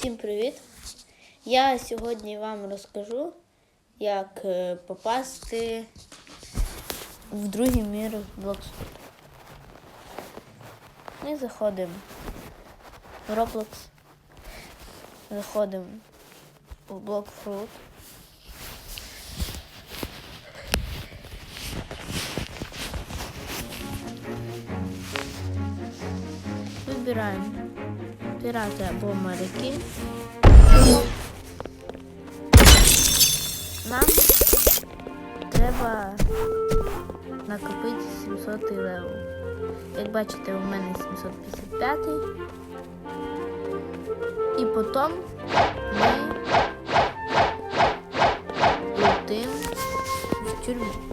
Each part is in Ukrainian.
Всім привіт! Я сьогодні вам розкажу, як е, попасти в другий мір Bloxfoot. Ми заходимо в Roblox, заходимо в Blockfruit. Вибираємо пірати або моряки. Нам треба накопити 700 левел. Як бачите, у мене 755. І потім ми летим в тюрму.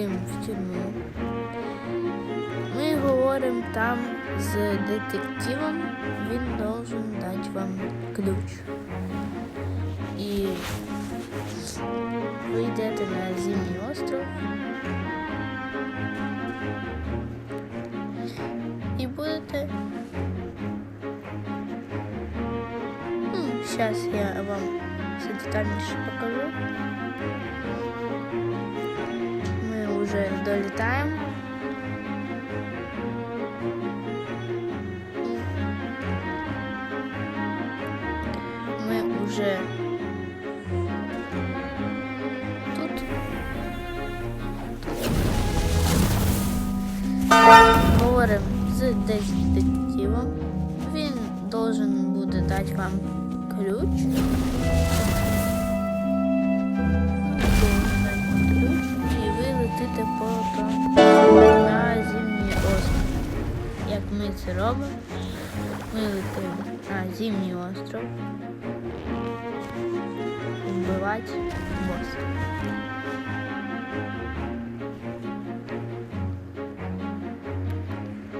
Летимо в тюрму. Ми говоримо там з детективом, він должен дати вам ключ. І ви йдете на зимній остров. І будете. Ну, зараз я вам все детальніше покажу. Мы уже долетаем. Мы уже тут. Говоримо з детективом. Він должен буде дати вам ключ. ключ летите по на зимній остров. Як ми це робимо, ми летимо на зимній остров. Вбивати боса.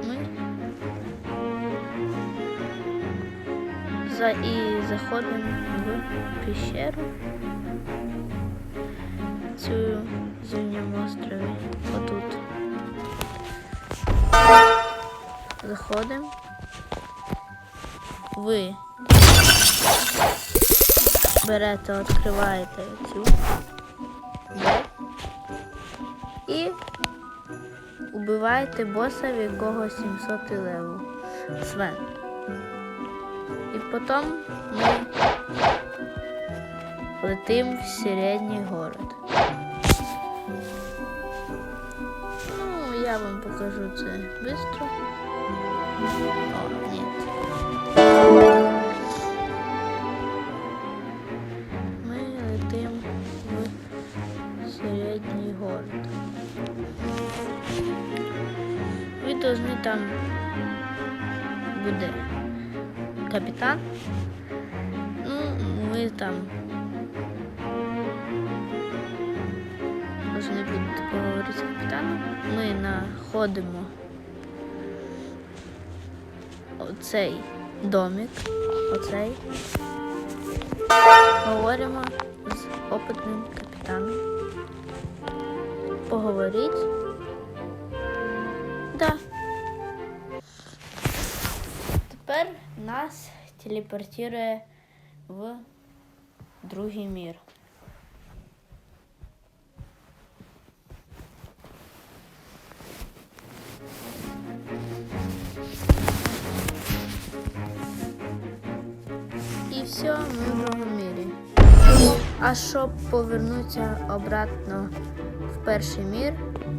Ми і заходимо в пещеру цю зимньому острові. Отут. Заходимо. Ви берете, відкриваєте цю і убиваєте боса, в якого 700 левел. Свен. І потім ми летим в середній город. Ну, я вам покажу це быстро. О, нет. Ми летим в середній город. Ви должны там буде капітан. Ну, ви там будете поговорити. Ми знаходимо оцей домик, оцей. Говоримо з опитним капітаном. Поговоріть. Да. Тепер нас телепортує в другий мір. Все, ми в другому мірі. А щоб повернутися обратно в перший мір,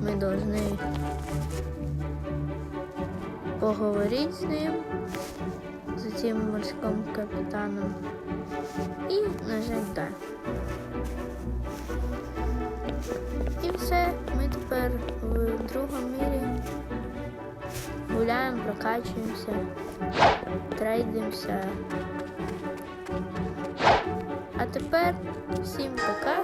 ми повинні поговорити з ним, з цим морським капітаном, і нажати «Да». І все, ми тепер в другому мірі гуляємо, прокачуємося, трейдимося. А тепер всім пока.